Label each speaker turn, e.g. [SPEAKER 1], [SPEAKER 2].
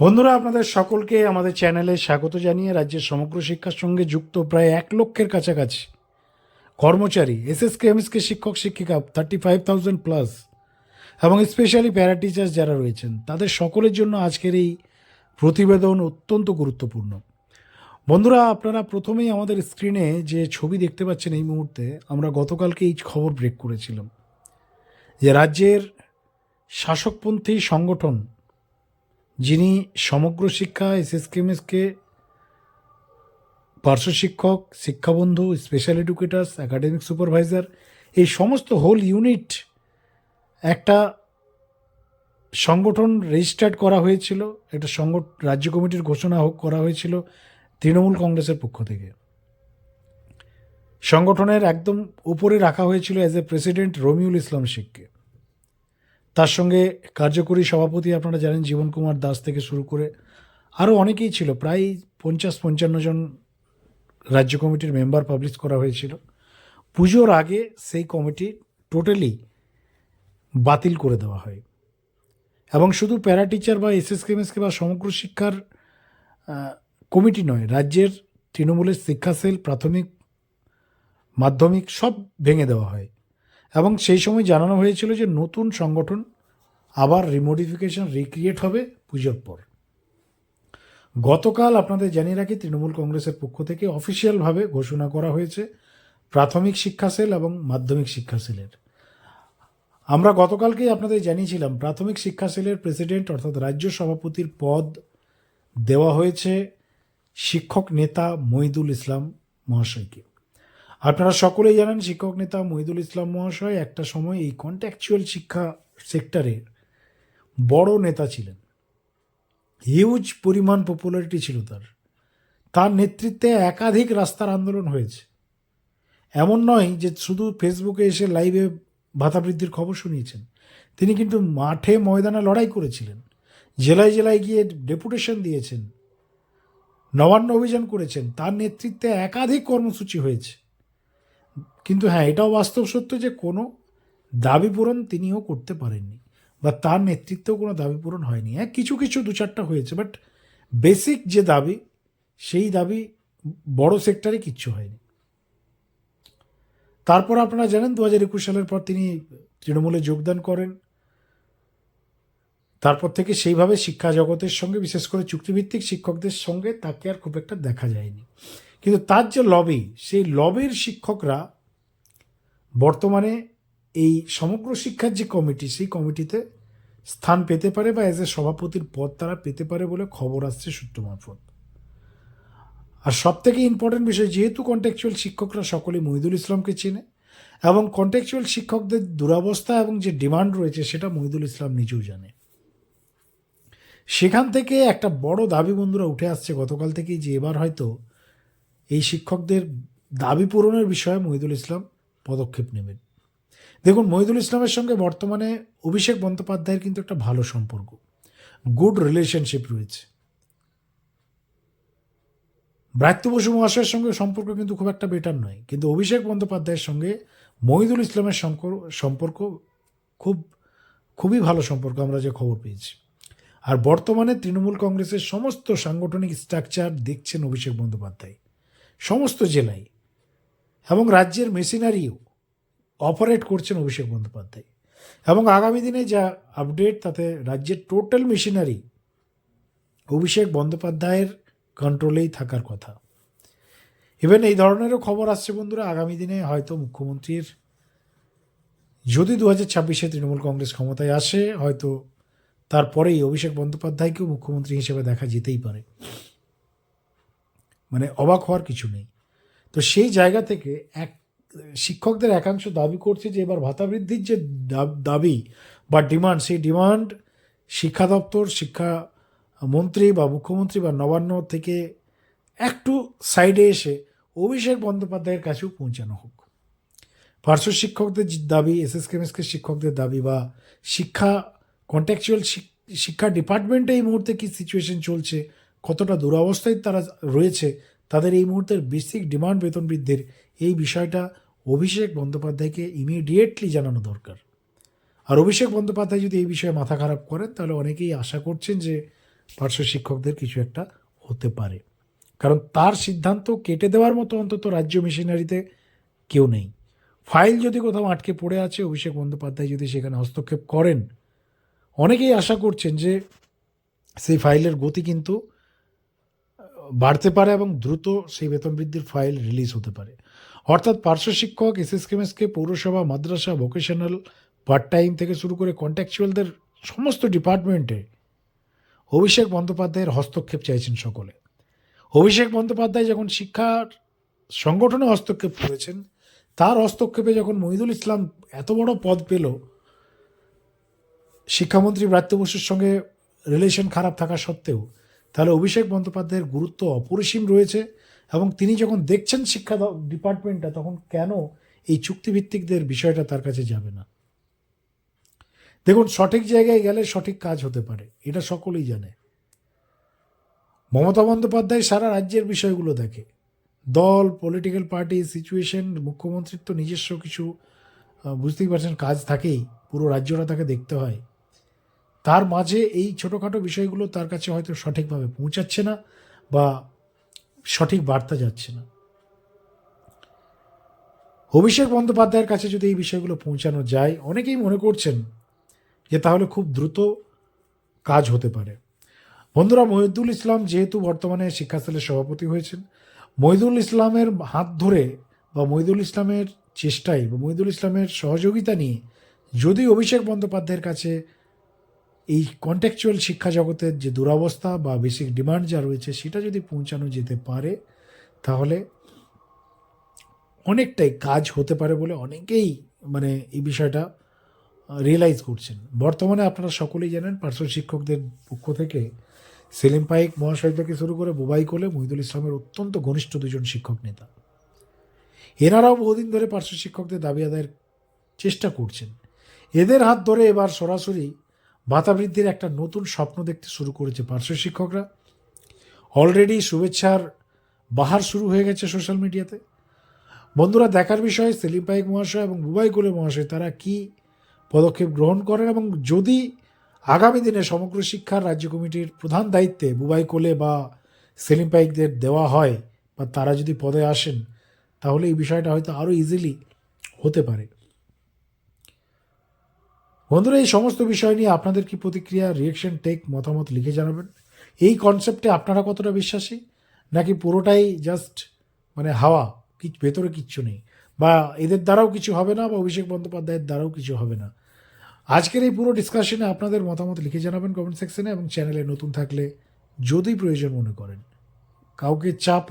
[SPEAKER 1] বন্ধুরা, আপনাদের সকলকে আমাদের চ্যানেলে স্বাগত জানিয়ে রাজ্যের সমগ্র শিক্ষার সঙ্গে যুক্ত প্রায় এক লক্ষের কাছাকাছি কর্মচারী, এসএসকে, এমএসকে শিক্ষক, শিক্ষিকা থার্টি ফাইভ থাউজেন্ড প্লাস এবং স্পেশালি প্যারা টিচার্স যারা রয়েছেন, তাদের সকলের জন্য আজকের এই প্রতিবেদন অত্যন্ত গুরুত্বপূর্ণ। বন্ধুরা, আপনারা প্রথমেই আমাদের স্ক্রিনে যে ছবি দেখতে পাচ্ছেন এই মুহূর্তে, আমরা গতকালকে এই খবর ব্রেক করেছিলাম যে রাজ্যের শাসকপন্থী সংগঠন যিনি সমগ্র শিক্ষা এসএসকেএমএসকে, পার্শ্ব শিক্ষক, শিক্ষাবন্ধু স্পেশাল এডুকেটার্স একাডেমিক সুপারভাইজার এই সমস্ত হোল ইউনিট একটা সংগঠন রেজিস্টার্ড করা হয়েছিল, একটা সংগ, রাজ্য কমিটির ঘোষণা হোক করা হয়েছিল তৃণমূল কংগ্রেসের পক্ষ থেকে। সংগঠনের একদম উপরে রাখা হয়েছিল as a president Ramiul Islam শেখকে। তার সঙ্গে কার্যকরী সভাপতি আপনারা জানেন জীবন কুমার দাস থেকে শুরু করে আরও অনেকেই ছিল। প্রায় পঞ্চাশ পঞ্চান্ন জন রাজ্য কমিটির মেম্বার পাবলিশ করা হয়েছিল। পুজোর আগে সেই কমিটি টোটালি বাতিল করে দেওয়া হয়। এবং শুধু প্যারা টিচার বা এস এসএসকেএমএসকে বা সমগ্র শিক্ষার কমিটি নয়, রাজ্যের তৃণমূলের শিক্ষা সেল প্রাথমিক, মাধ্যমিক সব ভেঙে দেওয়া হয়। এবং সেই সময় জানানো হয়েছিল যে নতুন সংগঠন আবার রিমোডিফিকেশন রিক্রিয়েট হবে পুজোর পর। গতকাল আপনাদের জানিয়ে রাখি, তৃণমূল কংগ্রেসের পক্ষ থেকে অফিসিয়ালভাবে ঘোষণা করা হয়েছে প্রাথমিক শিক্ষা সেল এবং মাধ্যমিক শিক্ষা সেলের। আমরা গতকালকেই আপনাদের জানিয়েছিলাম, প্রাথমিক শিক্ষা সেলের প্রেসিডেন্ট অর্থাৎ রাজ্য সভাপতির পদ দেওয়া হয়েছে শিক্ষক নেতা মহিদুল ইসলাম মহাশয়কে। আপনারা সকলেই জানেন শিক্ষক নেতা মহিদুল ইসলাম মহাশয় একটা সময় এই কন্ট্যাকচুয়াল শিক্ষা সেক্টরের বড় নেতা ছিলেন। হিউজ পরিমাণ পপুলারিটি ছিল তার। তার নেতৃত্বে একাধিক রাস্তার আন্দোলন হয়েছে। এমন নয় যে শুধু ফেসবুকে এসে লাইভে ভাতা বৃদ্ধির খবর শুনিয়েছেন। তিনি কিন্তু মাঠে ময়দানে লড়াই করেছিলেন। জেলায় জেলায় গিয়ে ডেপুটেশন দিয়েছেন। নবান্ন অভিযান করেছেন। তার নেতৃত্বে একাধিক কর্মসূচি হয়েছে। কিন্তু হ্যাঁ এটাও বাস্তব সত্য যে কোনো দাবি পূরণ তিনিও করতে পারেননি বা তার নেতৃত্বেও কোনো দাবি পূরণ হয়নি। হ্যাঁ কিছু কিছু দু চারটা হয়েছে বাট বেসিক যে দাবি, সেই দাবি বড় সেক্টরে কিচ্ছু হয়নি। তারপর আপনারা জানেন, দু হাজার একুশ সালের পর তিনি তৃণমূলে যোগদান করেন। তারপর থেকে সেইভাবে শিক্ষা জগতের সঙ্গে, বিশেষ করে চুক্তিভিত্তিক শিক্ষকদের সঙ্গে তাকে আর খুব একটা দেখা যায়নি। কিন্তু তার যে লবি, সেই লবির শিক্ষকরা বর্তমানে এই সমগ্র শিক্ষার যে কমিটি, সেই কমিটিতে স্থান পেতে পারে বা এজ এ সভাপতির পদ তারা পেতে পারে বলে খবর আসছে সূত্র মারফত। আর সব থেকে ইম্পর্টেন্ট বিষয়, যেহেতু কন্ট্যাকচুয়াল শিক্ষকরা সকলে মহিদুল ইসলামকে চেনে এবং কন্ট্যাকচুয়াল শিক্ষকদের দুরাবস্থা এবং যে ডিমান্ড রয়েছে, সেটা মহিদুল ইসলাম নিজেও জানে। সেখান থেকে একটা বড় দাবি বন্ধুরা উঠে আসছে গতকাল থেকেই যে এবার হয়তো এই শিক্ষকদের দাবি পূরণের বিষয়ে মহিদুল ইসলাম পদক্ষেপ নেবেন। দেখুন, মহিদুল ইসলামের সঙ্গে বর্তমানে অভিষেক বন্দ্যোপাধ্যায়ের কিন্তু একটা ভালো সম্পর্ক। গুড রিলেশনশিপ রয়েছে। ব্রাত্য বসু মহাশয়ের সঙ্গে সম্পর্ক কিন্তু খুব একটা বেটার নয়। কিন্তু অভিষেক বন্দ্যোপাধ্যায়ের সঙ্গে মহিদুল ইসলামের সম্পর্ক সম্পর্ক খুব, খুবই ভালো সম্পর্ক আমরা যে খবর পেয়েছি। আর বর্তমানে তৃণমূল কংগ্রেসের সমস্ত সাংগঠনিক স্ট্রাকচার দেখছেন অভিষেক বন্দ্যোপাধ্যায়। সমস্ত জেলায় এবং রাজ্যের মেশিনারিও অপারেট করছেন অভিষেক বন্দ্যোপাধ্যায়। এবং আগামী দিনে যা আপডেট, তাতে রাজ্যের টোটাল মেশিনারি অভিষেক বন্দ্যোপাধ্যায়ের কন্ট্রোলেই থাকার কথা। ইভেন এই ধরনেরও খবর আসছে বন্ধুরা, আগামী দিনে হয়তো মুখ্যমন্ত্রীর, যদি দু হাজার ছাব্বিশে তৃণমূল কংগ্রেস ক্ষমতায় আসে, হয়তো তারপরেই অভিষেক বন্দ্যোপাধ্যায়কেও মুখ্যমন্ত্রী হিসেবে দেখা যেতেই পারে। মানে অবাক হওয়ার কিছু নেই। তো সেই জায়গা থেকে এক শিক্ষকদের একাংশ দাবি করছে যে এবার ভাতা বৃদ্ধির যে দাবি বা ডিমান্ড, সেই ডিমান্ড শিক্ষা দপ্তর, শিক্ষা মন্ত্রী বা মুখ্যমন্ত্রী বা নবান্ন থেকে একটু সাইডে এসে অভিষেক বন্দ্যোপাধ্যায়ের কাছেও পৌঁছানো হোক। পার্শ্ব শিক্ষকদের দাবি এসএসকেএমএসকে শিক্ষকদের দাবি বা শিক্ষা কন্ট্যাকচুয়াল শিক্ষা ডিপার্টমেন্টে এই মুহূর্তে কী সিচুয়েশন চলছে কতটা দুরবস্থায় তারা রয়েছে, তাদের এই মুহূর্তের বেসিক ডিমান্ড বেতন বৃদ্ধির এই বিষয়টা অভিষেক বন্দ্যোপাধ্যায়কে ইমিডিয়েটলি জানানো দরকার। আর অভিষেক বন্দ্যোপাধ্যায় যদি এই বিষয়ে মাথা খারাপ করেন, তাহলে অনেকেই আশা করছেন যে পার্শ্ব শিক্ষকদের কিছু একটা হতে পারে। কারণ তার সিদ্ধান্ত কেটে দেওয়ার মতো অন্তত রাজ্য মিশনারিতে কেউ নেই। ফাইল যদি কোথাও আটকে পড়ে আছে, অভিষেক বন্দ্যোপাধ্যায় যদি সেখানে হস্তক্ষেপ করেন, অনেকেই আশা করছেন যে সেই ফাইলের গতি কিন্তু বাড়তে পারে এবং দ্রুত সেই বেতন বৃদ্ধির ফাইল রিলিজ হতে পারে। অর্থাৎ পার্শ্ব শিক্ষক এসএসকেমএসকে পৌরসভা, মাদ্রাসা ভোকেশনাল পার্ট টাইম থেকে শুরু করে কন্ট্রাকচুয়ালদের সমস্ত ডিপার্টমেন্টে অভিষেক বন্দ্যোপাধ্যায়ের হস্তক্ষেপ চাইছেন সকলে। অভিষেক বন্দ্যোপাধ্যায় যখন শিক্ষার সংগঠনে হস্তক্ষেপ করেছেন, তার হস্তক্ষেপে যখন মহিদুল ইসলাম এত বড় পদ পেল, শিক্ষামন্ত্রী ব্রাত্য বসুর সঙ্গে রিলেশন খারাপ থাকা সত্ত্বেও তাহলে অভিষেক বন্দ্যোপাধ্যায়ের গুরুত্ব অপরিসীম রয়েছে এবং তিনি যখন দেখছেন শিক্ষা ডিপার্টমেন্টটা, তখন কেন এই চুক্তিভিত্তিকদের বিষয়টা তার কাছে যাবে না? দেখুন, সঠিক জায়গায় গেলে সঠিক কাজ হতে পারে, এটা সকলেই জানে। মমতা বন্দ্যোপাধ্যায় সারা রাজ্যের বিষয়গুলো দেখে। দল পলিটিক্যাল পার্টি সিচুয়েশন মুখ্যমন্ত্রীর তো নিজস্ব কিছু বুঝতেই পারছেন, কাজ থাকেই, পুরো রাজ্যটা তাকে দেখতে হয়। তার মাঝে এই ছোটোখাটো বিষয়গুলো তার কাছে হয়তো সঠিকভাবে পৌঁছাচ্ছে না বা সঠিক বার্তা যাচ্ছে না। অভিষেক বন্দ্যোপাধ্যায়ের কাছে যদি এই বিষয়গুলো পৌঁছানো যায়, অনেকেই মনে করছেন যে তাহলে খুব দ্রুত কাজ হতে পারে। বন্ধুরা, মহিদুল ইসলাম যেহেতু বর্তমানে শিক্ষাস্থলের সভাপতি হয়েছেন, মহিদুল ইসলামের হাত ধরে বা মহিদুল ইসলামের চেষ্টায় বা মহিদুল ইসলামের সহযোগিতা নিয়ে যদি অভিষেক বন্দ্যোপাধ্যায়ের কাছে এই কন্ট্যাকচুয়াল শিক্ষা জগতের যে দুরবস্থা বা বেসিক ডিমান্ড যা রয়েছে, সেটা যদি পৌঁছানো যেতে পারে, তাহলে অনেকটাই কাজ হতে পারে বলে অনেকেই মানে এই বিষয়টা রিয়েলাইজ করছেন। বর্তমানে আপনারা সকলেই জানেন পার্শ্ব শিক্ষকদের পক্ষ থেকে সেলিম পাইক মহাশয় থেকে শুরু করে বুবাই কোলে মহিদুল ইসলামের অত্যন্ত ঘনিষ্ঠ দুজন শিক্ষক নেতা। এনারাও বহুদিন ধরে পার্শ্ব শিক্ষকদের দাবি আদায়ের চেষ্টা করছেন। এদের হাত ধরে এবার সরাসরি ভাতা বৃদ্ধির একটা নতুন স্বপ্ন দেখতে শুরু করেছে পার্শ্ব শিক্ষকরা। অলরেডি শুভেচ্ছার বাহার শুরু হয়ে গেছে সোশ্যাল মিডিয়াতে বন্ধুরা, দেখার বিষয়ে সেলিম পাইক মহাশয় এবং বুবাই কোলে মহাশয়, তারা কি পদক্ষেপ গ্রহণ করেন এবং যদি আগামী দিনে সমগ্র শিক্ষার রাজ্য কমিটির প্রধান দায়িত্বে বুবাই কোলে বা সেলিম পাইকদের দেওয়া হয় বা তারা যদি পদে আসেন, তাহলে এই বিষয়টা হয়তো আরও ইজিলি হতে পারে। বন্ধুরা, এই সমস্ত বিষয় নিয়ে আপনাদের কি প্রতিক্রিয়া রিয়েকশন টেক মতামত লিখে জানাবেন? এই কনসেপ্টে আপনারা কতটা বিশ্বাসী? নাকি পুরোটাই জাস্ট মানে হাওয়া, কি ভেতরে কিচ্ছু নেই? বা এদের দ্বারাও কিছু হবে না, বা অভিষেক বন্দ্যোপাধ্যায়ের দ্বারাও কিছু হবে না? আজকের এই পুরো ডিসকাশনে আপনাদের মতামত লিখে জানাবেন কমেন্ট সেকশনে এবং চ্যানেলে নতুন থাকলে যদি প্রয়োজন মনে করেন। কাউকে চাপ